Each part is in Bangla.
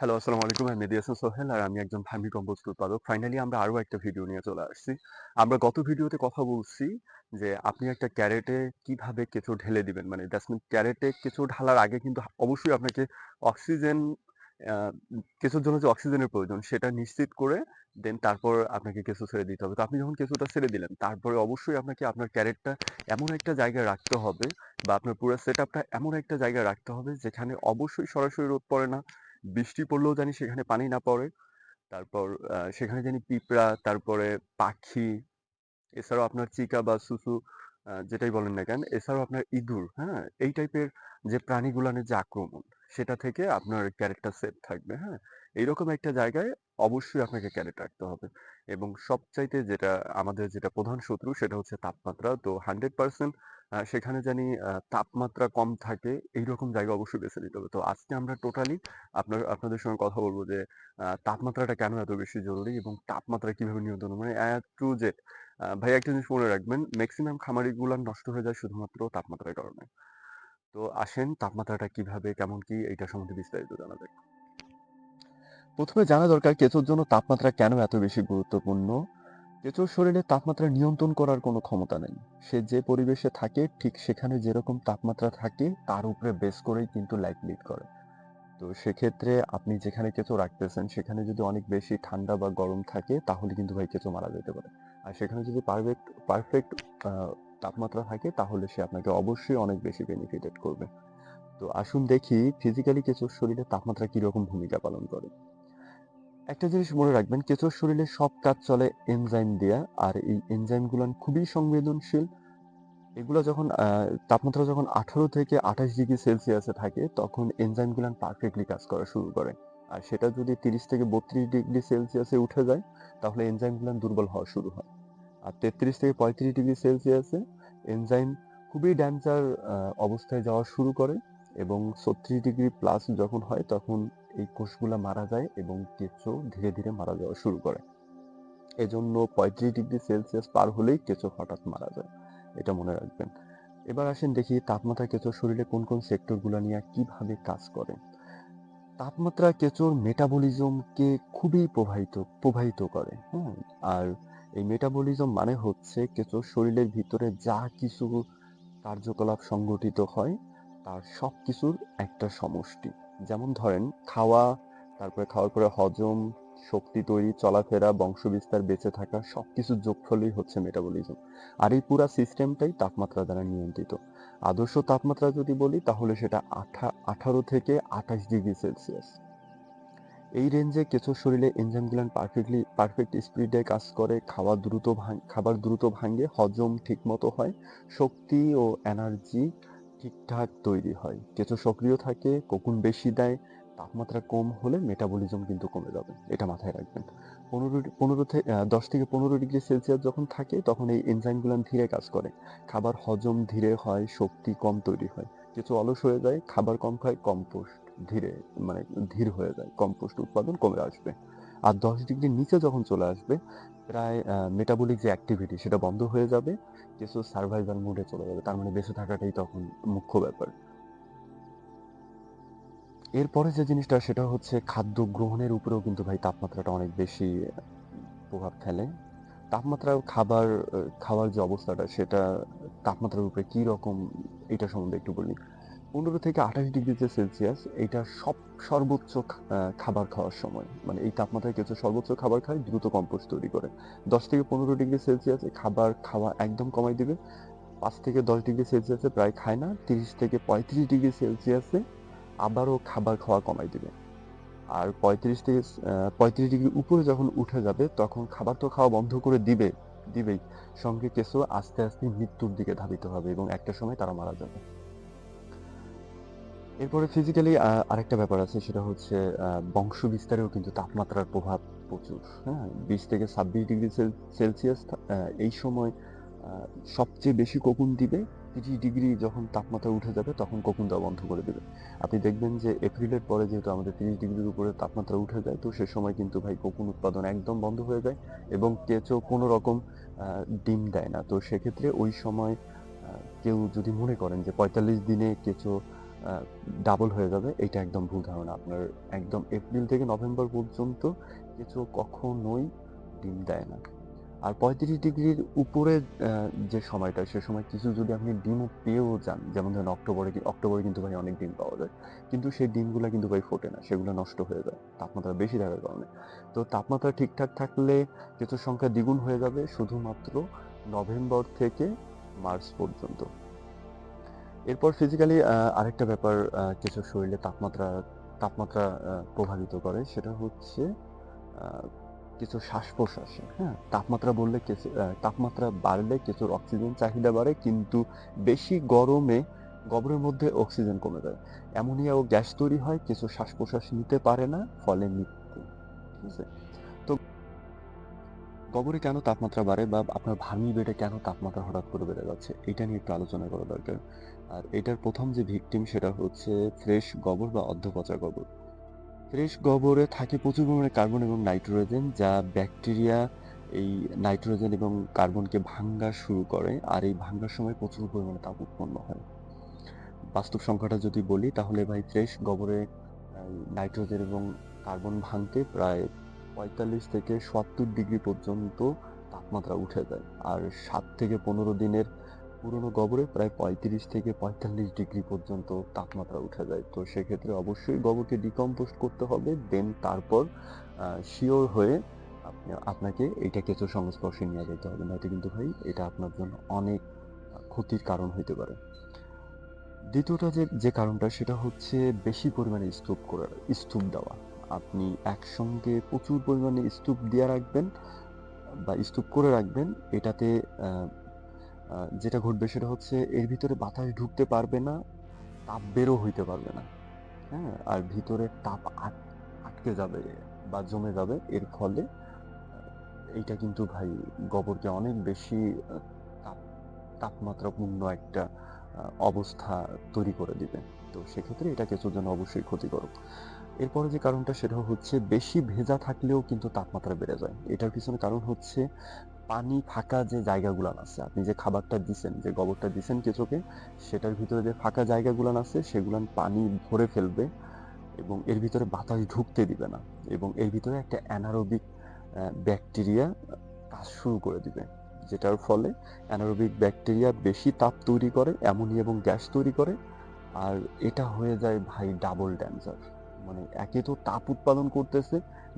হ্যালো, আসসালামু আলাইকুম। আমি মেহেদী সোহেল আর আমি একজন ভার্মি কম্পোস্ট উৎপাদক। ফাইনালি আমরা আরও একটা ভিডিও নিয়ে চলে আসছি। আমরা গত ভিডিওতে কথা বলছি যে আপনি একটা ক্যারেটে কীভাবে কেঁচো ঢেলে দিবেন। মানে দ্যাটস মিন ক্যারেটে কেঁচো ঢালার আগে কিন্তু অবশ্যই আপনাকে অক্সিজেন কেঁচোর জন্য যে অক্সিজেনের প্রয়োজন সেটা নিশ্চিত করে দেন তারপর আপনাকে কেঁচো ছেড়ে দিতে হবে। তো আপনি যখন কেঁচোটা ছেড়ে দিলেন তারপরে অবশ্যই আপনাকে আপনার ক্যারেটটা এমন একটা জায়গায় রাখতে হবে বা আপনার পুরা সেটআপটা এমন একটা জায়গায় রাখতে হবে যেখানে অবশ্যই সরাসরি রোদ পড়ে না। বৃষ্টি পড়লেও জানি সেখানে পানি না পড়ে। তারপর সেখানে জানি পিঁপড়া, তারপরে পাখি, এছাড়াও আপনার চিকা বা সুসু যেটাই বলেন না কেন, এছাড়াও আপনার ইঁদুর, হ্যাঁ? এই টাইপের যে প্রাণীগুলানের যে আক্রমণ, সেটা থেকে আপনার ক্যারেক্টার সেফ থাকবে, হ্যাঁ? এইরকম একটা জায়গায় অবশ্যই আপনাকে ক্যারেট রাখতে হবে। এবং সবচাইতে যেটা আমাদের যেটা প্রধান শত্রু সেটা হচ্ছে তাপমাত্রা। তো হান্ড্রেড পার্সেন্ট সেখানে জানি তাপমাত্রা কম থাকে এইরকম জায়গা অবশ্যই বেছে নিতে হবে। তো আজকে আমরা টোটালি আপনার আপনাদের সঙ্গে কথা বলব যে তাপমাত্রাটা কেন এত বেশি জরুরি এবং তাপমাত্রা কীভাবে নিয়ন্ত্রণ মানে Z আ ভাই একটা জিনিস মনে রাখবেন, ম্যাক্সিমাম খামারিগুলা নষ্ট হয়ে যায় শুধুমাত্র তাপমাত্রার কারণে। তো আসেন তাপমাত্রাটা কীভাবে, কেমন কি এইটা সম্বন্ধে বিস্তারিত জানা যাক। ১ম এ জানা দরকার কেঁচোর জন্য তাপমাত্রা কেন এত বেশি গুরুত্বপূর্ণ? কেঁচোর শরীরে তাপমাত্রা নিয়ন্ত্রণ করার কোনো ক্ষমতা নেই। সে যে পরিবেশে থাকে, ঠিক সেখানে যেরকম তাপমাত্রা থাকে, তার উপরে বেস করেই কিন্তু লাইফ লিড করে। তো সেক্ষেত্রে আপনি যেখানে কেঁচো রাখতেছেন, সেখানে যদি অনেক বেশি ঠান্ডা বা গরম থাকে, তাহলে কিন্তু ভাই কেঁচো মারা যেতে পারে। আর সেখানে যদি পারফেক্ট পারফেক্ট তাপমাত্রা থাকে, তাহলে সে আপনাকে অবশ্যই অনেক বেশি বেনিফিটেড করবে। তো আসুন দেখি ফিজিক্যালি কেঁচোর শরীরে তাপমাত্রা কীরকম ভূমিকা পালন করে। একটা জিনিস মনে রাখবেন, কেঁচোর শরীরে সব কাজ চলে এনজাইম দিয়া। আর এই এনজাইম গুলান খুবই সংবেদনশীল। এগুলা যখন তাপমাত্রা যখন 18 থেকে 28 ডিগ্রি সেলসিয়াসে থাকে, তখন এনজাইম গুলান পারফেক্টলি কাজ করা শুরু করে। আর সেটা যদি 30 থেকে 32 ডিগ্রি সেলসিয়াসে উঠে যায়, তাহলে এনজাইম গুলান দুর্বল হওয়া শুরু হয়। আর 33 থেকে 35 ডিগ্রি সেলসিয়াসে এনজাইম খুবই আ অবস্থায় যাওয়া শুরু করে এবং 36 ডিগ্রি প্লাস যখন হয়, তখন এই কোষগুলা মারা যায় এবং কেঁচো ধীরে, ধীরে মারা যাওয়া শুরু করে। এজন্য 35 ডিগ্রি সেলসিয়াস পার হলেই কেঁচো হঠাৎ মারা যায়। এটা মনে রাখবেন। এবার আসেন দেখি তাপমাত্রা কেঁচোর শরীরে কোন, কোন সেক্টরগুলা নিয়ে কীভাবে কাজ করে। তাপমাত্রা কেঁচোর মেটাবলিজমকে খুবই প্রভাবিত প্রবাহিত করে, হ্যাঁ? আর এই মেটাবলিজম মানে হচ্ছে কেঁচোর শরীরের ভিতরে যা কিছু কার্যকলাপ সংগঠিত হয় তার সব কিছুর একটা সমষ্টি। যেমন ধরেন খাওয়া, তারপরে খাওয়ার পরে হজম, শক্তি তৈরি, চলাফেরা, বংশবিস্তার, বেঁচে থাকা সব সবকিছুর যোগফলই হচ্ছে মেটাবলিজম। আর এই পুরা সিস্টেমটাই তাপমাত্রা দ্বারা নিয়ন্ত্রিত। আদর্শ তাপমাত্রা যদি বলি তাহলে সেটা আঠা 18 থেকে 28 ডিগ্রি সেলসিয়াস। এই রেঞ্জে কেঁচোর শরীরে এনজাইম গ্ল্যান্ড পারফেক্টলি পারফেক্ট স্পিডে কাজ করে, খাওয়া দ্রুত ভাং খাবার দ্রুত ভাঙে, হজম ঠিকমতো হয়, শক্তি ও এনার্জি ঠিকঠাক তৈরি হয়। কেঁচো সক্রিয় থাকে, কোকুন বেশি দেয়, তাপমাত্রা কম হলে মেটাবলিজম কিন্তু কমে যাবে। এটা মাথায় রাখবেন। পনেরো পনেরো থেকে দশ থেকে 15 ডিগ্রি সেলসিয়াস যখন থাকে তখন এই এনজাইম গুলান ধীরে কাজ করে। খাবার হজম ধীরে হয়, শক্তি কম তৈরি হয়। কেঁচো অলস হয়ে যায়, খাবার কম খায়, কম্পোস্ট ধীরে মানে ধীর হয়ে যায়। কম্পোস্ট উৎপাদন কমে আসবে। আর 10 ডিগ্রির নিচে যখন চলে আসবে, প্রায় মেটাবলিক যে অ্যাক্টিভিটি সেটা বন্ধ হয়ে যাবে। কেঁচো সারভাইভাল মুড চলে যাবে। তার মানে বেঁচে থাকাটাই তখন মুখ্য ব্যাপার। এরপরে যে জিনিসটা, সেটা হচ্ছে খাদ্য গ্রহণের উপরেও কিন্তু ভাই তাপমাত্রাটা অনেক বেশি প্রভাব ফেলে। তাপমাত্রা খাবার খাওয়ার যে অবস্থাটা, সেটা তাপমাত্রার উপরে কি রকম, এটা সম্বন্ধে একটু বলি। 15 থেকে 28 ডিগ্রি যে সেলসিয়াস এইটা সব সর্বোচ্চ খাবার খাওয়ার সময়। মানে এই তাপমাত্রায় কেঁচো সর্বোচ্চ খাবার খায়, দ্রুত কম্পোস্ট তৈরি করে। 10 থেকে 15 ডিগ্রি সেলসিয়াসে খাবার খাওয়া একদম কমাই দিবে। পাঁচ থেকে 10 ডিগ্রি সেলসিয়াসে প্রায় খায় না। 30 থেকে 35 ডিগ্রি সেলসিয়াসে আবারও খাবার খাওয়া কমাই দিবে। আর 35 থেকে পঁয়ত্রিশ ডিগ্রি উপরে যখন উঠে যাবে তখন খাবার তো খাওয়া বন্ধ করে দিবে, দিবেই। সঙ্গে কেঁচো আস্তে, আস্তে মৃত্যুর দিকে ধাবিত হবে এবং একটা সময় তারা মারা যাবে। এরপরে ফিজিক্যালি আরেকটা ব্যাপার আছে সেটা হচ্ছে বংশ বিস্তারেও কিন্তু তাপমাত্রার প্রভাব প্রচুর, হ্যাঁ? 20 থেকে 26 ডিগ্রি সেল সেলসিয়াস এই সময় সবচেয়ে বেশি কোকুন দিবে। 30 ডিগ্রি যখন তাপমাত্রা উঠে যাবে তখন কোকুন দেওয়া বন্ধ করে দেবে আপনি দেখবেন যে এপ্রিলের পরে যেহেতু আমাদের 30 ডিগ্রির উপরে তাপমাত্রা উঠে যায় তো সে সময় কিন্তু ভাই কোকুন উৎপাদন একদম বন্ধ হয়ে যায় এবং কেঁচো কোনো রকম ডিম দেয় না। তো সেক্ষেত্রে ওই সময় কেউ যদি মনে করেন যে 45 দিনে কেঁচো ডাবল হয়ে যাবে, এটা একদম ভুল ধারণা। আপনার একদম এপ্রিল থেকে নভেম্বর পর্যন্ত কেঁচো কখনোই ডিম দেয় না। আর পঁয়ত্রিশ ডিগ্রির উপরে যে সময়টা, সে সময় কিছু যদি আপনি ডিমও পেয়েও যান, যেমন ধরেন অক্টোবরে অক্টোবরে কিন্তু ভাই অনেক ডিম পাওয়া যায়। কিন্তু সেই ডিমগুলো কিন্তু ভাই ফোটে না, সেগুলো নষ্ট হয়ে যায়, তাপমাত্রা বেশি থাকার কারণে। তো তাপমাত্রা ঠিকঠাক থাকলে কেঁচোর সংখ্যা দ্বিগুণ হয়ে যাবে শুধুমাত্র নভেম্বর থেকে মার্চ পর্যন্ত। এরপর ফিজিক্যালি আরেকটা ব্যাপার কিছু শরীরে তাপমাত্রা তাপমাত্রা প্রভাবিত করে সেটা হচ্ছে কিছু শ্বাস প্রশ্বাসে হ্যাঁ? তাপমাত্রা বললে আহ, তাপমাত্রা বাড়লে কেঁচোর অক্সিজেন চাহিদা বাড়ে কিন্তু বেশি গরমে গবরের মধ্যে অক্সিজেন কমে যায়। অ্যামোনিয়া ও গ্যাস তৈরি হয় কেঁচো শ্বাস প্রশ্বাস নিতে পারে না ফলে মৃত্যু ঠিক আছে? তো গবরে কেন তাপমাত্রা বাড়ে বা আপনার ভার্মি বেডে কেন তাপমাত্রা হঠাৎ করে বেড়ে যাচ্ছে? এটা নিয়ে একটু আলোচনা করা দরকার। আর এটার প্রথম যে ভিকটিম সেটা হচ্ছে ফ্রেশ গোবর বা অর্ধপচা গোবর। ফ্রেশ গোবরে থাকে প্রচুর পরিমাণে কার্বন এবং নাইট্রোজেন, যা ব্যাকটেরিয়া এই নাইট্রোজেন এবং কার্বনকে ভাঙ্গা শুরু করে আর এই ভাঙ্গার সময় প্রচুর পরিমাণে তাপ উৎপন্ন হয়। বাস্তব সংখ্যাটা যদি বলি, তাহলে ভাই ফ্রেশ গোবরে নাইট্রোজেন এবং কার্বন ভাঙতে প্রায় পঁয়তাল্লিশ থেকে সত্তর ডিগ্রি পর্যন্ত তাপমাত্রা উঠে যায়। আর সাত থেকে পনেরো দিনের পুরনো গোবরে প্রায় পঁয়ত্রিশ থেকে পঁয়তাল্লিশ ডিগ্রি পর্যন্ত তাপমাত্রা উঠে যায়। তো সেক্ষেত্রে অবশ্যই গোবরকে ডিকম্পোস্ট করতে হবে দেন তারপর শিওর হয়ে আপনাকে এইটা কেঁচো সংস্পর্শে নিয়ে যেতে হবে। নয়তো কিন্তু ভাই এটা আপনার জন্য অনেক ক্ষতির কারণ হইতে পারে। দ্বিতীয়টা যে যে কারণটা, সেটা হচ্ছে বেশি পরিমাণে স্তূপ করে স্তূপ দেওয়া। আপনি একসঙ্গে প্রচুর পরিমাণে স্তূপ দিয়ে রাখবেন বা স্তূপ করে রাখবেন, এটাতে যেটা ঘটবে সেটা হচ্ছে এর ভিতরে বাতাস ঢুকতে পারবে না, তাপ বেরো হইতে পারবে না। হ্যাঁ আর ভিতরে তাপ আট- আটকে যাবে বা জমে যাবে, এর ফলে এইটা কিন্তু ভাই গোবরকে অনেক বেশি তাপ তাপমাত্রাপূর্ণ একটা অবস্থা তৈরি করে দিবে। তো সেক্ষেত্রে এটা কেঁচোর জন্য অবশ্যই ক্ষতিকারক। এরপরে যে কারণটা সেটা হচ্ছে বেশি ভেজা থাকলেও কিন্তু তাপমাত্রা বেড়ে যায়। এটার পিছনে কারণ হচ্ছে পানি ফাঁকা যে জায়গাগুলো আছে, আপনি যে খাবারটা দিছেন, যে গোবরটা দিছেন কেঁচোকে, সেটার ভিতরে যে ফাঁকা জায়গাগুলো আছে, সেগুলো পানি ভরে ফেলবে এবং এর ভিতরে বাতাস ঢুকতে দিবে না এবং এর ভিতরে একটা অ্যানারোবিক ব্যাকটেরিয়া কাজ শুরু করে দিবে, যেটার ফলে অ্যানারোবিক ব্যাকটেরিয়া বেশি তাপ তৈরি করে, অ্যামোনিয়া এবং গ্যাস তৈরি করে, আর এটা হয়ে যায় ভাই ডাবল ড্যাঞ্জার মানে একে তো তাপ উৎপাদন করতেছে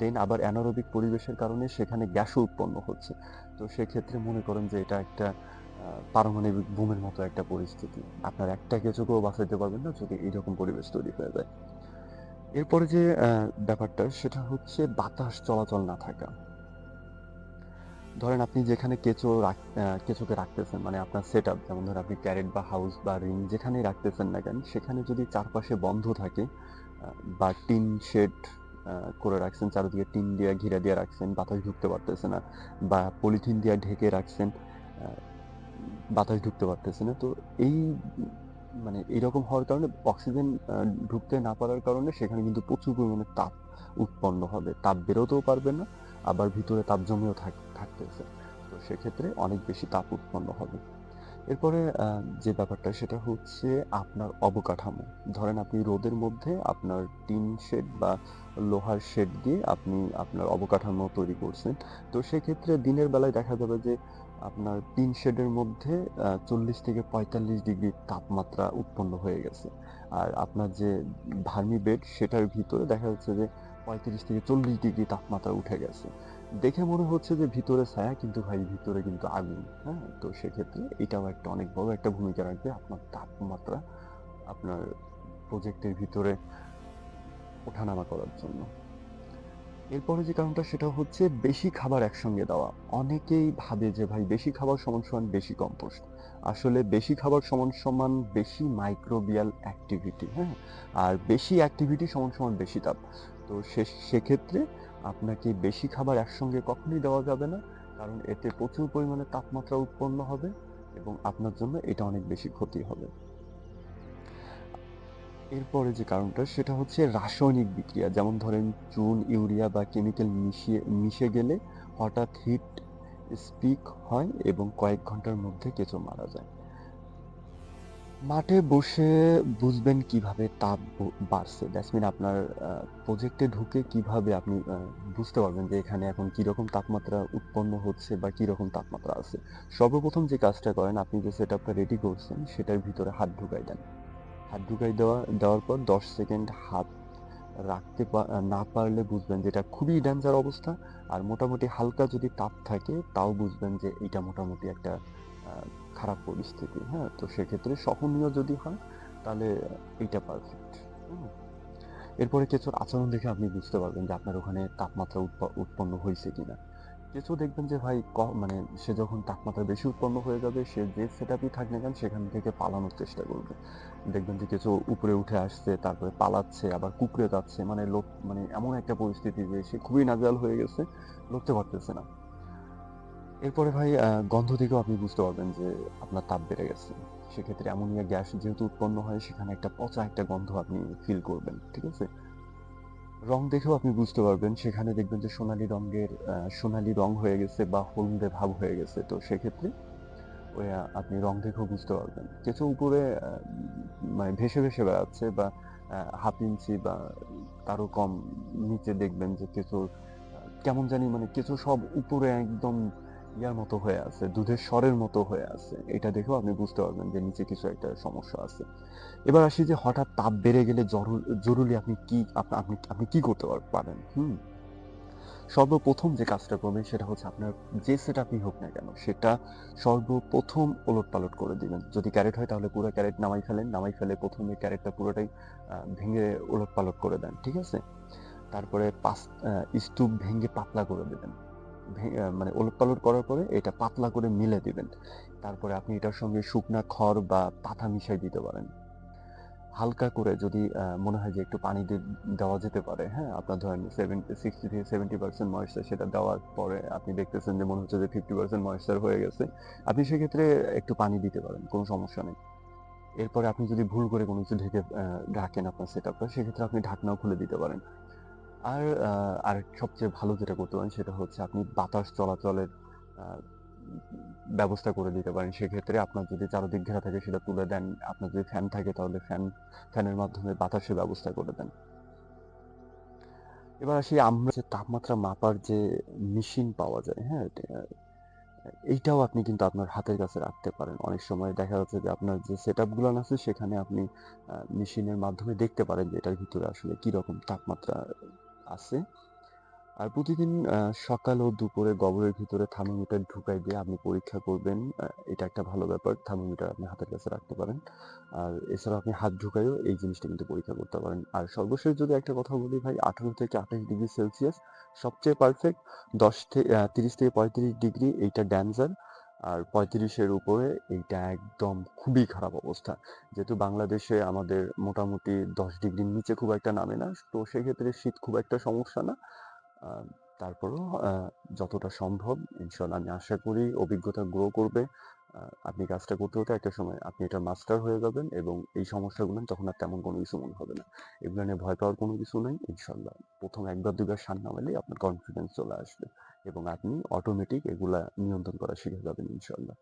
দেন আবার অ্যানারোবিক পরিবেশের কারণে সেখানে গ্যাসও উৎপন্ন হচ্ছে। তো সেক্ষেত্রে মনে করেন যে এটা একটা পারমাণবিক বোমের মতো একটা পরিস্থিতি। আপনার একটা কেঁচোকেও বাঁচাইতে পারবেন না যদি এইরকম পরিবেশ তৈরি হয়ে যায়। এরপরে যে ব্যাপারটা সেটা হচ্ছে বাতাস চলাচল না থাকা। ধরেন আপনি যেখানে কেঁচো কেঁচোকে রাখতেছেন মানে আপনার সেট আপ যেমন ধরেন আপনি ক্যারেট বা হাউস বা রিং যেখানেই রাখতেছেন না কেন, সেখানে যদি চারপাশে বন্ধ থাকে বা টিন শেড করে রাখছেন, চারিদিকে টিন দিয়ে, ঘিরে দিয়ে রাখছেন, বাতাস ঢুকতে পারতেছে না, বা পলিথিন দিয়ে ঢেকে রাখছেন বাতাস ঢুকতে পারতেছে না। তো এই মানে এইরকম হওয়ার কারণে অক্সিজেন ঢুকতে না পারার কারণে সেখানে কিন্তু প্রচুর পরিমাণে তাপ উৎপন্ন হবে। তাপ বেরোতেও পারবে না, আবার ভিতরে তাপ জমেও থাক- থাকতেছে। তো সেক্ষেত্রে অনেক বেশি তাপ উৎপন্ন হবে। এরপরে যে ব্যাপারটা, সেটা হচ্ছে আপনার অবকাঠামো। ধরেন আপনি রোদের মধ্যে আপনার টিন শেড বা লোহার শেড দিয়ে আপনি আপনার অবকাঠামো তৈরি করছেন। তো সেক্ষেত্রে দিনের বেলায় দেখা যাবে যে আপনার টিন শেডের মধ্যে চল্লিশ থেকে পঁয়তাল্লিশ ডিগ্রি তাপমাত্রা উৎপন্ন হয়ে গেছে। আর আপনার যে ভার্মি বেড, সেটার ভিতরে দেখা যাচ্ছে যে পঁয়ত্রিশ থেকে চল্লিশ ডিগ্রি তাপমাত্রা উঠে গেছে। দেখে মনে হচ্ছে যে ভিতরে ছায়া, কিন্তু ভাই, ভিতরে কিন্তু আগুন হ্যাঁ? তো সেক্ষেত্রে এটাও একটা অনেক বড় একটা ভূমিকা রাখবে আপনার তাপমাত্রা, আপনার প্রজেক্টের ভিতরে ওঠানামা করার জন্য। এরপরে যে কারণটা, সেটা হচ্ছে বেশি খাবার একসঙ্গে দেওয়া। অনেকেই ভাবে যে, ভাই, বেশি খাবার সমান সমান বেশি কম্পোস্ট আসলে বেশি খাবার সমান সমান বেশি মাইক্রোবিয়াল অ্যাক্টিভিটি হ্যাঁ? আর বেশি অ্যাক্টিভিটি সমান সমান বেশি তাপ। তো সে, সেক্ষেত্রে আপনাকে বেশি খাবার একসঙ্গে কখনোই দেওয়া যাবে না, কারণ এতে প্রচুর পরিমাণে তাপমাত্রা উৎপন্ন হবে এবং আপনার জন্য এটা অনেক বেশি ক্ষতি হবে। এরপরে যে কারণটা, সেটা হচ্ছে রাসায়নিক বিক্রিয়া। যেমন ধরেন, চুন, ইউরিয়া বা কেমিক্যাল মিশিয়ে, মিশে গেলে হঠাৎ হিট স্পিক হয় এবং কয়েক ঘণ্টার মধ্যে কেঁচো মারা যায়। মাঠে বসে বুঝবেন কীভাবে তাপ বাড়ছে। দ্যাটস আপনার প্রজেক্টে ঢুকে কীভাবে আপনি বুঝতে পারবেন যে এখানে এখন কীরকম তাপমাত্রা উৎপন্ন হচ্ছে বা কীরকম তাপমাত্রা আছে। সর্বপ্রথম যে কাজটা করেন, আপনি যে সেটআপটা রেডি করছেন, সেটার ভিতরে হাত ঢুকাই দেন। হাত ঢুকাই দেওয়া, দেওয়ার পর ১০ সেকেন্ড হাত রাখতে না পারলে বুঝবেন যেটা খুবই ডেঞ্জার অবস্থা। আর মোটামুটি হালকা যদি তাপ থাকে, তাও বুঝবেন যে এটা মোটামুটি একটা খারাপ পরিস্থিতি। হ্যাঁ? তো সেক্ষেত্রে সহনীয় যদি হয় তাহলে এইটা পারফেক্ট। এরপরে কেঁচোর আচরণ দেখে আপনি বুঝতে পারবেন যে আপনার ওখানে তাপমাত্রা উৎপ উৎপন্ন হইছে কিনা। কেঁচো দেখবেন যে ভাই ক মানে সে যখন তাপমাত্রা বেশি উৎপন্ন হয়ে যাবে সে যে সেটআপই থাক না কেন সেখান থেকে পালানোর চেষ্টা করবে। দেখবেন যে কেঁচো উপরে উঠে আসছে, তারপরে পালাচ্ছে, আবার কুঁকড়ে যাচ্ছে। মানে লোক মানে এমন একটা পরিস্থিতি যে সে খুবই নাজেহাল হয়ে গেছে, লড়তে পারতেছে না। এরপরে ভাই গন্ধ দেখেও আপনি বুঝতে পারবেন যে আপনার তাপ বেড়ে গেছে। সেক্ষেত্রে অ্যামোনিয়া গ্যাস যেহেতু উৎপন্ন হয় সেখানে একটা পচা একটা গন্ধ আপনি ফিল করবেন। ঠিক আছে? রং দেখেও আপনি বুঝতে পারবেন সেখানে দেখবেন যে সোনালী রঙের সোনালী রং হয়ে গেছে বা হলদে ভাব হয়ে গেছে। তো সেক্ষেত্রে ওই আপনি রং দেখেও বুঝতে পারবেন। কেঁচো উপরে মানে ভেসে, ভেসে বেড়াচ্ছে বা 1/2 ইঞ্চি বা তারও কম নিচে দেখবেন যে কেঁচোর আ কেমন জানি মানে কেঁচো সব উপরে একদম ইয়ার মতো হয়ে আছে, দুধের সরের মতো হয়ে আছে। এটা দেখেও আপনি বুঝতে পারবেন যে নিচে কিছু একটা সমস্যা আছে। এবার আসি যে হঠাৎ তাপ বেড়ে গেলে জরুরি আপনি কি আপনি আপনি কি করতে পারেন? হুম? সর্বপ্রথম যে কাজটা করবেন সেটা হচ্ছে আপনার যে সেটআপই হোক না কেন সেটা সর্বপ্রথম ওলটপালট করে দিবেন। যদি ক্যারেট হয় তাহলে পুরো ক্যারেট নামাই ফেলেন। নামাই ফেলে প্রথমে ক্যারেটটা পুরোটাই ভেঙে ওলটপালট করে দেন। ঠিক আছে? তারপরে পাস স্তূপ ভেঙে পাতলা করে দিবেন। মানে ওলটপালট করার পরে এটা পাতলা করে মিলে দিবেন। তারপরে আপনি এটার সঙ্গে শুকনা খড় বা পাতা মিশাই দিতে পারেন। হালকা করে যদি মনে হয় যে একটু পানি দেওয়া যেতে পারে, হ্যাঁ? আপনার ধরেন সেভেন 60 থেকে 70% ময়েশ্চার সেটা দেওয়ার পরে আপনি দেখতেছেন যে মনে হচ্ছে যে 50% ময়েশ্চার হয়ে গেছে। আপনি সেক্ষেত্রে একটু পানি দিতে পারেন। কোনো সমস্যা নেই। এরপরে আপনি যদি ভুল করে কোনো কিছু ঢেকে রাখেন আপনার সেটআপটা সেক্ষেত্রে আপনি ঢাকনাও খুলে দিতে পারেন। আর আর সবচেয়ে ভালো যেটা করতে পারেন সেটা হচ্ছে আপনি বাতাস চলাচলের ব্যবস্থা করে দিতে পারেন। সেক্ষেত্রে আপনার যদি চারদিক ঘেরা থাকে সেটা তুলে দেন। আপনার যদি ফ্যান থাকে তাহলে ফ্যান ফ্যানের মাধ্যমে বাতাসের ব্যবস্থা করে দেন। এবার আসি আমরা যে তাপমাত্রা মাপার যে মেশিন পাওয়া যায়, হ্যাঁ? এইটাও আপনি কিন্তু আপনার হাতের কাছে রাখতে পারেন। অনেক সময় দেখা যাচ্ছে যে আপনার যে সেট গুলান আছে সেখানে আপনি মেশিনের মাধ্যমে দেখতে পারেন যে এটার ভিতরে আসলে কীরকম তাপমাত্রা আছে। আর প্রতিদিন সকাল ও দুপুরে গোবরের ভিতরে থার্মোমিটার ঢুকাই দিয়ে আপনি পরীক্ষা করবেন। এটা একটা ভালো ব্যাপার। থার্মোমিটার আপনি হাতের কাছে রাখতে পারেন। আর এছাড়া আপনি হাত ঢুকাইও এই জিনিসটা কিন্তু পরীক্ষা করতে পারেন। আর সর্বশেষ যদি একটা কথা বলি ভাই ১৮ থেকে ২৮ ডিগ্রি সেলসিয়াস, সবচেয়ে পারফেক্ট। দশ থেকে তিরিশ থেকে ৩৫ ডিগ্রি এইটা ডেঞ্জার। আর পঁয়ত্রিশের উপরে এইটা একদম খুবই খারাপ অবস্থা। যেহেতু বাংলাদেশে আমাদের মোটামুটি ১০ ডিগ্রির নিচে খুব একটা নামে না। তো সেক্ষেত্রে শীত খুব একটা সমস্যা না। তারপরেও যতটা সম্ভব ইনশাল্লাহ আমি আশা করি অভিজ্ঞতা গ্রো করবে। আপনি কাজটা করতে, হতে একটা সময় আপনি এটা মাস্টার হয়ে যাবেন এবং এই সমস্যাগুলো তখন আর তেমন কোনো কিছু মনে হবে না। এগুলো নিয়ে ভয় পাওয়ার কোনো কিছু নাই। ইনশাআল্লাহ ১ম ১ বার ২ বার সার নামালেই আপনার কনফিডেন্স চলে আসবে এবং আপনি অটোমেটিক এগুলা নিয়ন্ত্রণ করা শিখে যাবেন ইনশাআল্লাহ।